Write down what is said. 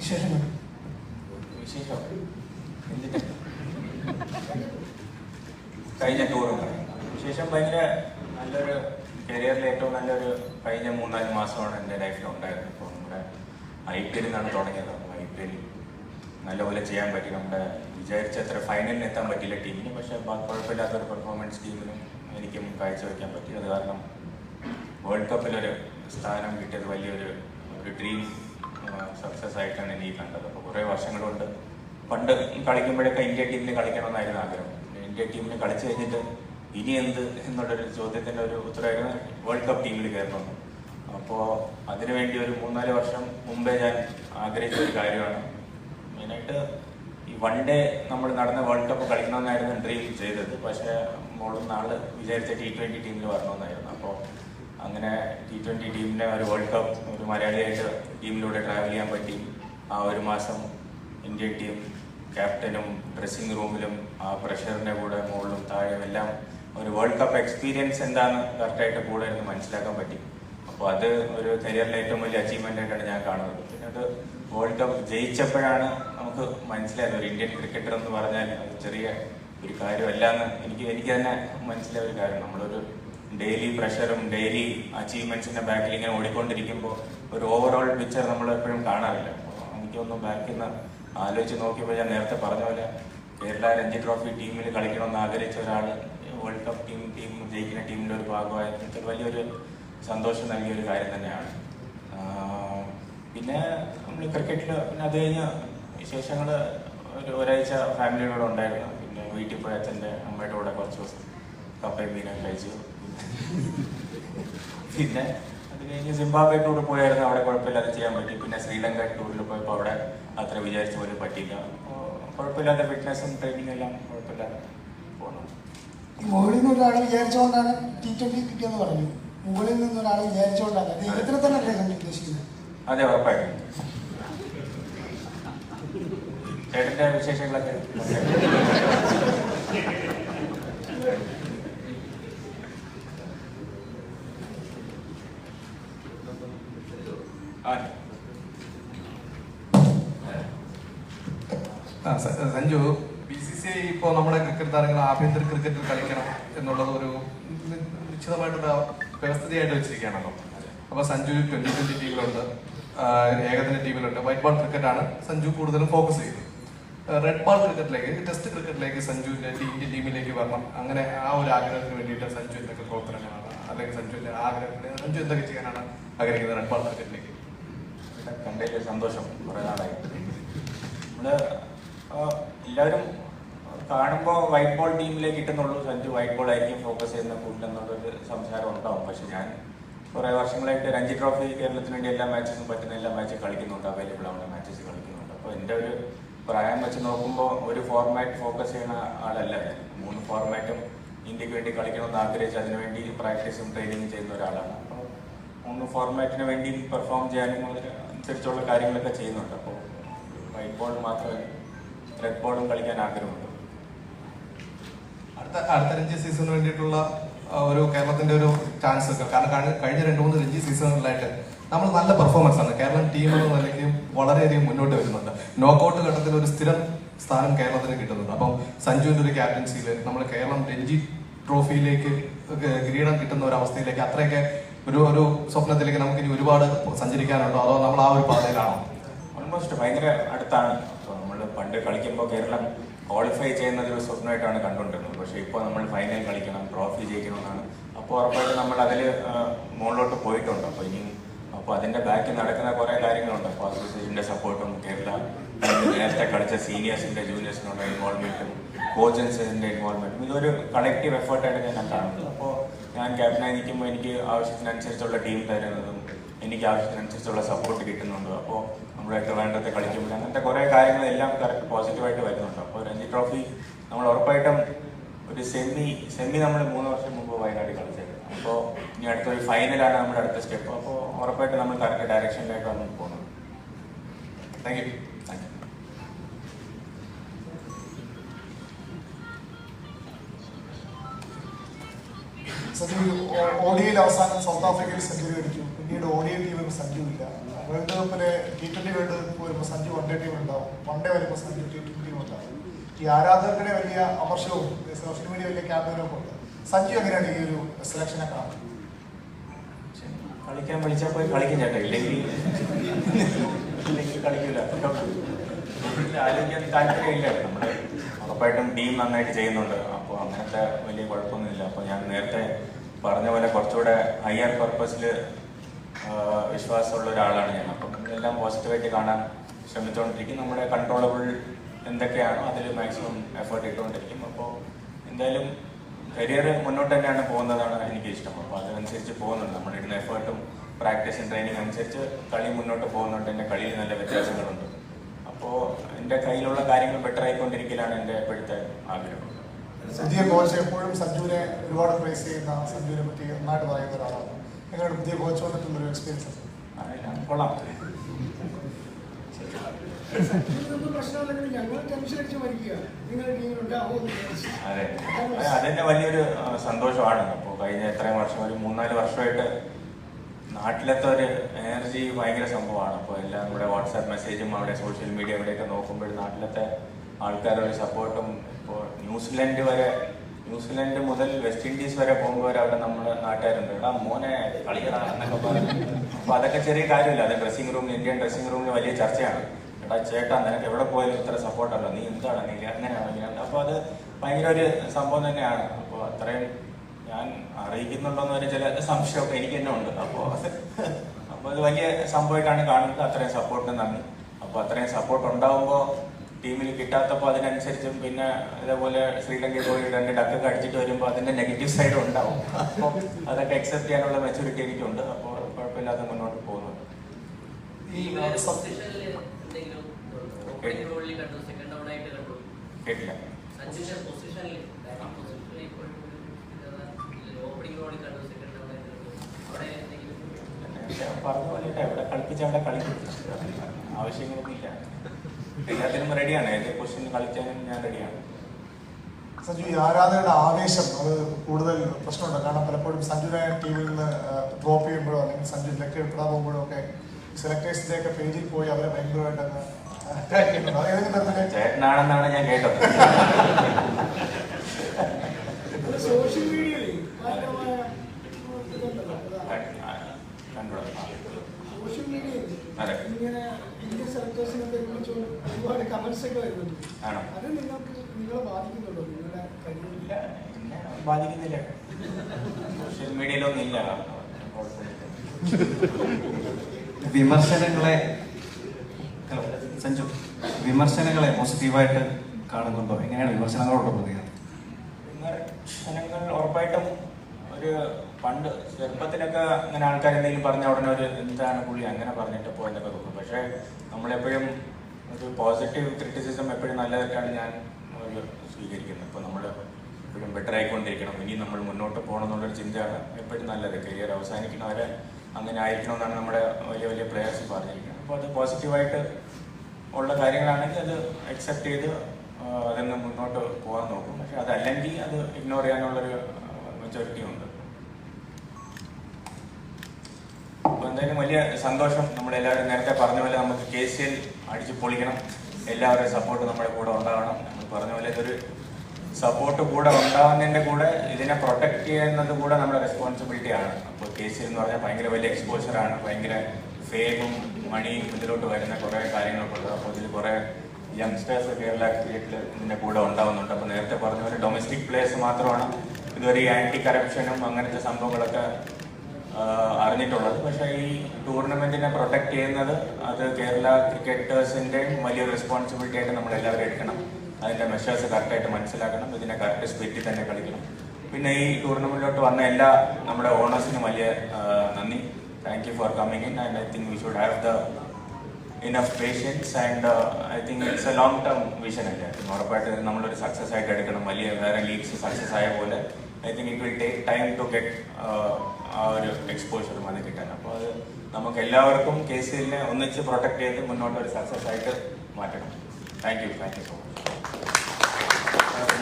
വിശേഷങ്ങൾ? വിശേഷം കഴിഞ്ഞ ടൂറും വിശേഷം ഭയങ്കര നല്ലൊരു കരിയറിലെ ഏറ്റവും നല്ലൊരു കഴിഞ്ഞ മൂന്നാൽ മാസമാണ് എന്റെ ലൈഫിൽ ഉണ്ടായിരുന്നത്. ഇപ്പോൾ നമ്മുടെ ഐ പി എല്ലിൽ നിന്നാണ് തുടങ്ങിയത്. ഐ പി എല്ലിൽ നല്ലപോലെ ചെയ്യാൻ പറ്റി. നമ്മുടെ വിചാരിച്ച അത്ര ഫൈനലിന് എത്താൻ പറ്റിയില്ല ടീമിന്. പക്ഷേ കുഴപ്പമില്ലാത്തൊരു പെർഫോമൻസ് ടീമിനും എനിക്കും കാഴ്ചവെക്കാൻ പറ്റി. അത് കാരണം വേൾഡ് കപ്പിലൊരു സ്ഥാനം കിട്ടിയത് വലിയൊരു ഒരു ഡ്രീം സക്സസ് ആയിട്ടാണ് എനിക്ക് കണ്ടത്. അപ്പോൾ കുറേ വർഷങ്ങളുണ്ട്. പണ്ട് കളിക്കുമ്പോഴൊക്കെ ഇന്ത്യ ടീമിന് കളിക്കണമെന്നായിരുന്നു ആഗ്രഹം. ഇന്ത്യ ടീമിന് കളിച്ചു കഴിഞ്ഞിട്ട് ഇനി എന്ത് എന്നുള്ളൊരു ചോദ്യത്തിന്റെ ഒരു ഉത്തരവായിരുന്നു വേൾഡ് കപ്പ് ടീമിൽ കയറണം അപ്പോൾ അതിനുവേണ്ടി ഒരു മൂന്നാൽ വർഷം മുമ്പേ ഞാൻ ആഗ്രഹിച്ച ഒരു കാര്യമാണ്. മെയിനായിട്ട് ഈ വൺ ഡേ നമ്മൾ നടന്ന വേൾഡ് കപ്പ് കളിക്കണമെന്നായിരുന്നു ഡ്രീം ചെയ്തത്. പക്ഷേ മോളും നാൾ വിചാരിച്ച ടി ട്വന്റി ടീമിൽ വരണമെന്നായിരുന്നു. അങ്ങനെ ടി ട്വന്റി ടീമിനെ ഒരു വേൾഡ് കപ്പ് ഒരു മലയാളിയായിട്ട് ടീമിലൂടെ ട്രാവൽ ചെയ്യാൻ പറ്റി. ആ ഒരു മാസം ഇന്ത്യൻ ടീം ക്യാപ്റ്റനും ഡ്രസ്സിംഗ് റൂമിലും ആ പ്രഷറിന്റെ കൂടെ മുകളിലും താഴെയും എല്ലാം ഒരു വേൾഡ് കപ്പ് എക്സ്പീരിയൻസ് എന്താണെന്ന് കറക്റ്റായിട്ട് കൂടെ ഇരുന്ന് മനസ്സിലാക്കാൻ പറ്റി. അപ്പോൾ അത് ഒരു കരിയറിലെ ഏറ്റവും വലിയ അച്ചീവ്മെന്റ് ആയിട്ടാണ് ഞാൻ കാണുന്നത്. പിന്നെ അത് വേൾഡ് കപ്പ് ജയിച്ചപ്പോഴാണ് നമുക്ക് മനസ്സിലായത്. ഒരു ഇന്ത്യൻ ക്രിക്കറ്റർ എന്ന് പറഞ്ഞാൽ ചെറിയ ഒരു കാര്യമല്ല എന്ന് എനിക്ക് എനിക്ക് തന്നെ മനസ്സിലായ ഒരു കാര്യം. നമ്മളൊരു ഡെയിലി പ്രഷറും ഡെയിലി അച്ചീവ്മെന്റ്സിന്റെ ബാക്കിൽ ഇങ്ങനെ ഓടിക്കൊണ്ടിരിക്കുമ്പോൾ ഒരു ഓവറോൾ പിക്ചർ നമ്മൾ എപ്പോഴും കാണാറില്ല. എനിക്കൊന്നും ബാക്കിൽ നിന്ന് ആലോചിച്ച് നോക്കിയപ്പോൾ ഞാൻ നേരത്തെ പറഞ്ഞ പോലെ കേരള രഞ്ജി ട്രോഫി ടീമിൽ കളിക്കണമെന്ന് ആഗ്രഹിച്ച ഒരാൾ വേൾഡ് കപ്പ് ടീം ടീം ജയിക്കുന്ന ടീമിന്റെ ഒരു ഭാഗമായി വലിയൊരു സന്തോഷം നൽകിയ ഒരു കാര്യം തന്നെയാണ്. പിന്നെ നമ്മൾ ക്രിക്കറ്റിൽ പിന്നെ അത് കഴിഞ്ഞ് വിശേഷങ്ങൾ ഒരു ഒരാഴ്ച ഫാമിലിയോടെ ഉണ്ടായിരുന്നു. പിന്നെ വീട്ടിൽ പോയി അച്ഛന്റെ അമ്മയുടെ കൂടെ കുറച്ച് ദിവസം കപ്പയും മീനൊക്കെ കഴിച്ചു. പിന്നെ അത് കഴിഞ്ഞ് സിംബാബ്വെ ടൂർ പോയായിരുന്നു. അവിടെ കുഴപ്പമില്ലാതെ ചെയ്യാൻ പറ്റി. പിന്നെ ശ്രീലങ്ക ടൂറിൽ പോയപ്പോൾ അവിടെ അത്ര വിചാരിച്ച പോലെ പറ്റിയില്ല. അപ്പോൾ കുഴപ്പമില്ലാത്ത ഫിറ്റ്നസും ട്രെയിനിങ് എല്ലാം കുഴപ്പമില്ലാതെ പോകണം മുകളിൽ നിന്ന് ഒരാൾ വിചാരിച്ചുകൊണ്ടാണ് ടി ട്വന്റി കിട്ടിയെന്ന് പറഞ്ഞു മുകളിൽ നിന്ന് ഒരാൾ വിചാരിച്ചുകൊണ്ടാണ് ദൈവത്തിനെ തന്നെ അദ്ദേഹം ഉദ്ദേശിക്കുന്നത്? അതെ ഉറപ്പായിട്ടും. ചേട്ടന്റെ വിശേഷങ്ങളൊക്കെ ആ ആ, സ- Sanju B C C I ഇപ്പോൾ നമ്മുടെ ക്രിക്കറ്റ് താരങ്ങൾ ആഭ്യന്തര ക്രിക്കറ്റിൽ കളിക്കണം എന്നുള്ളത് ഒരു നിശ്ചിതമായിട്ടുള്ള വ്യവസ്ഥതയായിട്ട് വെച്ചിരിക്കുകയാണല്ലോ. അപ്പോൾ സഞ്ജു ട്വന്റി ട്വന്റി ടീമിലുണ്ട് ഏകദിന ടീമിലുണ്ട് വൈറ്റ് ബോൾ ക്രിക്കറ്റാണ് സഞ്ജു കൂടുതലും ഫോക്കസ് ചെയ്യുന്നത്. റെഡ് ബോൾ ക്രിക്കറ്റിലേക്ക് ടെസ്റ്റ് ക്രിക്കറ്റിലേക്ക് സഞ്ജുവിന്റെ ഇന്ത്യൻ ടീമിലേക്ക് വരണം. അങ്ങനെ ആ ഒരു ആഗ്രഹത്തിന് വേണ്ടിയിട്ട് സഞ്ജു എന്തൊക്കെ പ്രവർത്തനങ്ങളാണ് അല്ലെങ്കിൽ സഞ്ജുവിന്റെ ആഗ്രഹത്തിന് സഞ്ജു എന്തൊക്കെ ചെയ്യാനാണ് ആഗ്രഹിക്കുന്നത് റെഡ് ബോൾ ക്രിക്കറ്റിലേക്ക് കണ്ടതിൽ സന്തോഷം കുറേ നാളായി. നമ്മൾ എല്ലാവരും കാണുമ്പോൾ വൈറ്റ് ബോൾ ടീമിലേക്ക് കിട്ടുന്നുള്ളൂ. സഞ്ജു വൈറ്റ് ബോൾ ആയിരിക്കും ഫോക്കസ് ചെയ്യുന്ന കൂടുതലെന്നുള്ളൊരു സംസാരം ഉണ്ടാവും. പക്ഷെ ഞാൻ കുറേ വർഷങ്ങളായിട്ട് രഞ്ജി ട്രോഫി കേരളത്തിന് വേണ്ടി എല്ലാ മാച്ചസും പറ്റുന്ന എല്ലാ മാച്ചും കളിക്കുന്നുണ്ട്. അവൈലബിൾ ആവുന്ന മാച്ചസ് കളിക്കുന്നുണ്ട്. അപ്പോൾ എന്റെ ഒരു പ്രായം വെച്ച് നോക്കുമ്പോൾ ഒരു ഫോർമാറ്റ് ഫോക്കസ് ചെയ്യുന്ന ആളല്ല മൂന്ന് ഫോർമാറ്റും ഇന്ത്യയ്ക്ക് വേണ്ടി കളിക്കണമെന്ന് ആഗ്രഹിച്ച് അതിനുവേണ്ടി പ്രാക്ടീസും ട്രെയിനിങ്ങും ചെയ്യുന്ന ഒരാളാണ്. അപ്പോൾ മൂന്ന് ഫോർമാറ്റിന് വേണ്ടി പെർഫോം ചെയ്യാനും അതിന് അനുസരിച്ചുള്ള കാര്യങ്ങളൊക്കെ ചെയ്യുന്നുണ്ട്. അപ്പോൾ വൈറ്റ് ബോൾ മാത്രമല്ല റെഡ് ബോളും കളിക്കാൻ ആഗ്രഹമുണ്ട്. അടുത്ത അടുത്ത രഞ്ജി സീസണിന് വേണ്ടിയിട്ടുള്ള ഒരു കേരളത്തിന്റെ ഒരു ചാൻസ് ഒക്കെ. കാരണം കഴിഞ്ഞ- രണ്ടു മൂന്ന് രഞ്ജി സീസണുകളിലായിട്ട് നമ്മൾ നല്ല പെർഫോമൻസ് ആണ്. കേരളം ടീം എന്ന നിലയ്ക്ക് വളരെയധികം മുന്നോട്ട് വരുന്നുണ്ട്. നോക്കൗട്ട് ഘട്ടത്തിൽ ഒരു സ്ഥിരം സ്ഥാനം കേരളത്തിന് കിട്ടുന്നുണ്ട്. അപ്പം സഞ്ജുവിന്റെ ഒരു ക്യാപ്റ്റൻസിയിൽ നമ്മൾ കേരളം രഞ്ജി ട്രോഫിയിലേക്ക് കിരീടം കിട്ടുന്ന ഒരു അവസ്ഥയിലേക്ക് അത്രയൊക്കെ ഒരു ഒരു സ്വപ്നത്തിലേക്ക് നമുക്ക് ഇനി ഒരുപാട് സഞ്ചരിക്കാനുണ്ടോ? അതോ നമ്മൾ ആ ഒരു പാതയിലാണോ? ഓൾമോസ്റ്റ് ഭയങ്കര അടുത്താണ്. നമ്മൾ പണ്ട് കളിക്കുമ്പോൾ കേരളം ക്വാളിഫൈ ചെയ്യുന്നത് ഒരു സ്വപ്നമായിട്ടാണ് കണ്ടുകൊണ്ടിരുന്നത്. പക്ഷേ ഇപ്പോൾ നമ്മൾ ഫൈനൽ കളിക്കണം ട്രോഫി ജയിക്കണമെന്നാണ്. അപ്പോൾ ഉറപ്പായിട്ട് നമ്മൾ അതിൽ മുകളിലോട്ട് പോയിട്ടുണ്ട്. അപ്പോൾ ഇനി അപ്പോൾ അതിന്റെ ബാക്കിൽ നടക്കുന്ന കുറേ കാര്യങ്ങളുണ്ട്. അപ്പോൾ അസോസിയേഷന്റെ സപ്പോർട്ടും കേരള നേരത്തെ കളിച്ച സീനിയേഴ്സിന്റെ ജൂനിയേഴ്സിനുള്ള ഇൻവോൾവ്മെന്റും കോച്ചൻസിന്റെ ഇൻവോൾവ്മെന്റും ഇതൊരു കളക്റ്റീവ് എഫേർട്ടായിട്ട് ഞാൻ കാണുന്നത് അപ്പോൾ ഞാൻ ക്യാപ്റ്റനായി നിൽക്കുമ്പോൾ എനിക്ക് ആവശ്യത്തിനനുസരിച്ചുള്ള ടീം തരുന്നതും എനിക്ക് ആവശ്യത്തിനനുസരിച്ചുള്ള സപ്പോർട്ട് കിട്ടുന്നുണ്ട് അപ്പോൾ നമ്മുടെ ട്രിവാൻഡ്രത്തെ കളിക്കുമ്പോൾ അങ്ങനത്തെ കുറേ കാര്യങ്ങളെല്ലാം കറക്റ്റ് പോസിറ്റീവായിട്ട് വരുന്നുണ്ട്. അപ്പോൾ രഞ്ജി ട്രോഫി നമ്മൾ ഉറപ്പായിട്ടും ഒരു സെമി സെമി നമ്മൾ മൂന്ന് വർഷം മുമ്പ് വയനാട് കളിച്ചിരുന്നു അപ്പോൾ ഇനി അടുത്തൊരു ഫൈനലാണ് നമ്മുടെ അടുത്ത സ്റ്റെപ്പ് അപ്പോൾ ഉറപ്പായിട്ടും നമ്മൾ കറക്റ്റ് ഡയറക്ഷനിലേക്കാണ് പോകുന്നത് താങ്ക് യു സഞ്ജു ഓഡിയയിൽ അവസാനം സൗത്ത് ആഫ്രിക്കയിൽ സെഞ്ചുറി കഴിക്കും പിന്നീട് ഓഡിയ ടീമിൽ സഞ്ജു ഇല്ല. വേൾഡ് കപ്പിലെ ടി ട്വന്റി വേൾഡ് കപ്പ് വരുമ്പോൾ സഞ്ജു വൺ ഡേ ടീം ഉണ്ടാവും. വൺ ഡേ വരുമ്പോൾ സഞ്ജു ടി ട്വന്റി ടീം ഉണ്ടാവും. ഈ ആരാധകരുടെ വലിയ അമർഷവും സോഷ്യൽ മീഡിയ വലിയ ക്യാമ്പയിനും ഉണ്ട്. സഞ്ജു എങ്ങനെയാണ് ഈ ഒരു സെലക്ഷനെ കാണുന്നത്? കളിക്കാൻ വിളിച്ചാൽ പോയി കളിക്കും ചേട്ടാ. ഇല്ലെങ്കിൽ ഇല്ലെങ്കിൽ കളിക്കില്ല ആലോചിക്കാൻ താല്പര്യമില്ല. നമ്മുടെ ഉറപ്പായിട്ടും ടീം നന്നായിട്ട് ചെയ്യുന്നുണ്ട്. അങ്ങനത്തെ വലിയ കുഴപ്പമൊന്നുമില്ല. അപ്പോൾ ഞാൻ നേരത്തെ പറഞ്ഞ പോലെ കുറച്ചുകൂടെ ഹയർ പർപ്പസിൽ വിശ്വാസമുള്ള ഒരാളാണ് ഞാൻ. അപ്പം ഇതെല്ലാം പോസിറ്റീവായിട്ട് കാണാൻ ശ്രമിച്ചുകൊണ്ടിരിക്കും നമ്മുടെ കൺട്രോളബിൾ എന്തൊക്കെയാണോ അതിൽ മാക്സിമം എഫേർട്ട് ഇട്ടുകൊണ്ടിരിക്കും. അപ്പോൾ എന്തായാലും കരിയർ മുന്നോട്ട് തന്നെയാണ് പോകുന്നതാണ് എനിക്ക് ഇഷ്ടം. അപ്പോൾ അതിനനുസരിച്ച് പോകുന്നുണ്ട്. നമ്മുടെ ഇടുന്ന എഫേർട്ടും പ്രാക്ടീസും ട്രെയിനിങ് അനുസരിച്ച് കളി മുന്നോട്ട് പോകുന്നുണ്ട്. എന്റെ കളിയിൽ നല്ല വ്യത്യാസങ്ങളുണ്ട്. അപ്പോൾ എന്റെ കയ്യിലുള്ള കാര്യങ്ങൾ ബെറ്റർ ആയിക്കൊണ്ടിരിക്കലാണ് എന്റെ ഇപ്പോഴത്തെ ആഗ്രഹം. പുതിയ കോച്ച് എപ്പോഴും സഞ്ജുവിനെ ഒരുപാട് പ്രൈസ് ചെയ്യുന്ന സഞ്ജുവിനെ പറ്റി നന്നായിട്ട് പറയുന്ന ഒരാളാണ്. നിങ്ങളുടെ പുതിയ കോച്ച് വന്നിട്ടുള്ള ഒരു എക്സ്പീരിയൻസ് കൊള്ളാം. അതെ. അതെന്നെ വലിയൊരു സന്തോഷമാണ്. അപ്പോൾ കഴിഞ്ഞ എത്രയും വർഷം ഒരു മൂന്നാൽ വർഷമായിട്ട് നാട്ടിലത്തെ ഒരു എനർജി ഭയങ്കര സംഭവമാണ്. അപ്പോൾ എല്ലാം നമ്മുടെ വാട്സാപ്പ് മെസ്സേജും അവിടെ സോഷ്യൽ മീഡിയ ഇവിടെയൊക്കെ നോക്കുമ്പോൾ നാട്ടിലത്തെ ആൾക്കാരുടെ ഒരു സപ്പോർട്ടും ഇപ്പോൾ ന്യൂസിലൻഡ് വരെ ന്യൂസിലൻഡ് മുതൽ വെസ്റ്റ് ഇൻഡീസ് വരെ പോകുമ്പോൾ അവിടെ നമ്മുടെ നാട്ടുകാരുണ്ട്. എടാ മോനെ എന്നൊക്കെ പറഞ്ഞു. അപ്പൊ അതൊക്കെ ചെറിയ കാര്യമില്ല. അത് ഡ്രസ്സിംഗ് റൂമിൽ ഇന്ത്യൻ ഡ്രസ്സിംഗ് റൂമിൽ വലിയ ചർച്ചയാണ്. എടാ ചേട്ടാ നിനക്ക് എവിടെ പോയാലും ഇത്ര സപ്പോർട്ടല്ലോ നീ എന്താണ് നീ അങ്ങനെയാണോ ഇങ്ങനെയാണ് അപ്പോൾ അത് ഭയങ്കര ഒരു സംഭവം തന്നെയാണ്. അപ്പോൾ അത്രയും ഞാൻ അറിയിക്കുന്നുണ്ടോന്ന് വരെ ചില സംശയമൊക്കെ എനിക്ക് തന്നെ ഉണ്ട്. അപ്പോൾ അപ്പോൾ അത് വലിയ സംഭവമായിട്ടാണ് കാണുന്നത്. അത്രയും സപ്പോർട്ടിന് നന്ദി. അപ്പോൾ അത്രയും സപ്പോർട്ട് ഉണ്ടാവുമ്പോൾ ടീമിൽ കിട്ടാത്തപ്പോൾ അതിനനുസരിച്ചും പിന്നെ ഇതേപോലെ ശ്രീലങ്കയിൽ പോയി രണ്ട് ഡക്കൊക്കെ അടിച്ചിട്ട് വരുമ്പോൾ അതിന്റെ നെഗറ്റീവ് സൈഡും ഉണ്ടാവും. അപ്പോൾ അതൊക്കെ അക്സെപ്റ്റ് ചെയ്യാനുള്ള മെച്ചൂരിറ്റി എനിക്കുണ്ട്. അപ്പോൾ കുഴപ്പമില്ലാതെ മുന്നോട്ട് പോകുന്നുണ്ട് കേട്ടില്ല. പറഞ്ഞ പോലെ എവിടെ കളിപ്പിച്ച അവിടെ കളിക്കും. ആവശ്യങ്ങളൊന്നും ഇല്ല. എല്ലാത്തിനും റെഡിയാണ് ഏത് പൊസിഷനിൽ കളിക്കാനും ഞാൻ റെഡിയാണ് സഞ്ജു ഈ ആരാധകരുടെ ആവേശം അത് കൂടുതൽ പ്രശ്നമുണ്ട്. കാരണം പലപ്പോഴും സഞ്ജുവിനെ ടീമിൽ നിന്ന് ഡ്രോപ്പ് ചെയ്യുമ്പോഴോ അല്ലെങ്കിൽ സഞ്ജു ലക്ക് എടുക്കാൻ പോകുമ്പോഴോ ഒക്കെ സെലക്ടേഴ്സിന്റെ ഒക്കെ പേജിൽ പോയി അവരെ ഭയങ്കരമായിട്ടൊന്ന് ചേട്ടനാണെന്നാണ് ഞാൻ കേട്ടത്. സോഷ്യൽ മീഡിയയിൽ ഭയങ്കരമായ ഇതുണ്ടല്ലോ അതാ. കണ്ടോളാം സോഷ്യൽ മീഡിയയിൽ അതെ. ഇങ്ങനെ ഇന്ത്യൻ സെലക്ടേഴ്സിനെ വിളിച്ചുകൊണ്ട് ഒരുപാട് കമന്റ്സ് ഒക്കെ വരുന്നുണ്ട്. അത് നിങ്ങൾക്ക് നിങ്ങളെ ബാധിക്കുന്നുണ്ടോ? നിങ്ങളുടെ കരിയറിൽ? എന്നെ ബാധിക്കുന്നില്ല. സോഷ്യൽ മീഡിയയിലൊന്നും ഇല്ല. വിമർശനങ്ങളെ ഹലോ സഞ്ജു വിമർശനങ്ങളെ പോസിറ്റീവായിട്ട് കാണുന്നുണ്ടോ? എങ്ങനെയാണ് വിമർശനങ്ങളോട് പ്രതികരണം വിമർശനങ്ങൾ ഉറപ്പായിട്ടും ഒരു പണ്ട് ചെറുപ്പത്തിലൊക്കെ അങ്ങനെ ആൾക്കാർ എന്തെങ്കിലും പറഞ്ഞ ഉടനെ ഒരു എന്താണ് പുള്ളി അങ്ങനെ പറഞ്ഞിട്ട് പോയെന്നൊക്കെ തോന്നും പക്ഷേ നമ്മളെപ്പോഴും ഒരു പോസിറ്റീവ് ക്രിറ്റിസിസം എപ്പോഴും നല്ലതായിട്ടാണ് ഞാൻ സ്വീകരിക്കുന്നത്. ഇപ്പോൾ നമ്മൾ എപ്പോഴും ബെറ്റർ ആയിക്കൊണ്ടിരിക്കണം. ഇനി നമ്മൾ മുന്നോട്ട് പോകണം എന്നുള്ളൊരു ചിന്തയാണ് എപ്പോഴും നല്ലത്. കരിയർ അവസാനിക്കണവരെ അങ്ങനെ ആയിരിക്കണം എന്നാണ് നമ്മുടെ വലിയ വലിയ പ്ലെയേഴ്സ് പറഞ്ഞിരിക്കുന്നത്. അപ്പോൾ അത് പോസിറ്റീവായിട്ട് ഉള്ള കാര്യങ്ങളാണെങ്കിൽ അത് അക്സെപ്റ്റ് ചെയ്ത് ആ, മുന്നോട്ട് പോകാൻ നോക്കും. പക്ഷെ അതല്ലെങ്കിൽ അത് ഇഗ്നോർ ചെയ്യാനുള്ളൊരു മെച്ചോറിറ്റി ഉണ്ട് അപ്പോൾ എന്തായാലും വലിയ സന്തോഷം നമ്മളെല്ലാവരും നേരത്തെ പറഞ്ഞ പോലെ നമുക്ക് കെ സി എൽ അടിച്ച് പൊളിക്കണം. എല്ലാവരുടെയും സപ്പോർട്ട് നമ്മുടെ കൂടെ ഉണ്ടാവണം നമ്മൾ പറഞ്ഞ പോലെ ഇതൊരു സപ്പോർട്ട് കൂടെ ഉണ്ടാകുന്നതിന്റെ കൂടെ ഇതിനെ പ്രൊട്ടക്ട് ചെയ്യുന്നത് കൂടെ നമ്മുടെ റെസ്പോൺസിബിലിറ്റി ആണ്. അപ്പോൾ കെ സി എന്ന് പറഞ്ഞാൽ ഭയങ്കര വലിയ എക്സ്പോഷറാണ് ഭയങ്കര ഫേമും മണിയും ഇതിലോട്ട് വരുന്ന കുറേ കാര്യങ്ങളൊക്കെ ഉള്ളത് അപ്പോൾ ഇതിൽ കുറേ യങ്സ്റ്റേഴ്സ് കേരള ക്രിക്കറ്റിൽ ഇതിന്റെ കൂടെ ഉണ്ടാവുന്നുണ്ട്. അപ്പോൾ നേരത്തെ പറഞ്ഞ പോലെ ഡൊമസ്റ്റിക് പ്ലേയേഴ്സ് മാത്രമാണ്. ഇതുവരെ ആന്റി കറപ്ഷനും അങ്ങനത്തെ സംഭവങ്ങളൊക്കെ അറിഞ്ഞിട്ടുള്ളത്. പക്ഷേ ഈ ടൂർണമെന്റിനെ പ്രൊട്ടക്ട് ചെയ്യുന്നത് അത് കേരള ക്രിക്കറ്റേഴ്സിന്റെ വലിയൊരു റെസ്പോൺസിബിലിറ്റി ആയിട്ട് നമ്മൾ എല്ലാവരും എടുക്കണം. അതിന്റെ മെഷേഴ്സ് കറക്റ്റായിട്ട് മനസ്സിലാക്കണം. ഇതിനെ കറക്റ്റ് സ്പിരിറ്റിൽ തന്നെ കളിക്കണം. പിന്നെ ഈ ടൂർണമെന്റിലോട്ട് വന്ന എല്ലാ നമ്മുടെ ഓണേഴ്സിനും വലിയ നന്ദി. Thank you for coming in and I think we should have the enough patience and I think it's a long term vision അല്ലേ? ഉറപ്പായിട്ട് നമ്മളൊരു സക്സസ് ആയിട്ട് എടുക്കണം. വലിയ വേറെ ലീഗ്സ് സക്സസ് ആയ പോലെ I think it will take time to get ആ ഒരു എക്സ്പോഷർ അത് കിട്ടാൻ അപ്പോൾ അത് നമുക്ക് എല്ലാവർക്കും കെ സി എല്ലിനെ ഒന്നിച്ച് പ്രൊട്ടക്ട് ചെയ്ത് മുന്നോട്ട് ഒരു സക്സസ് ആയിട്ട് മാറ്റണം. Thank you thank you so much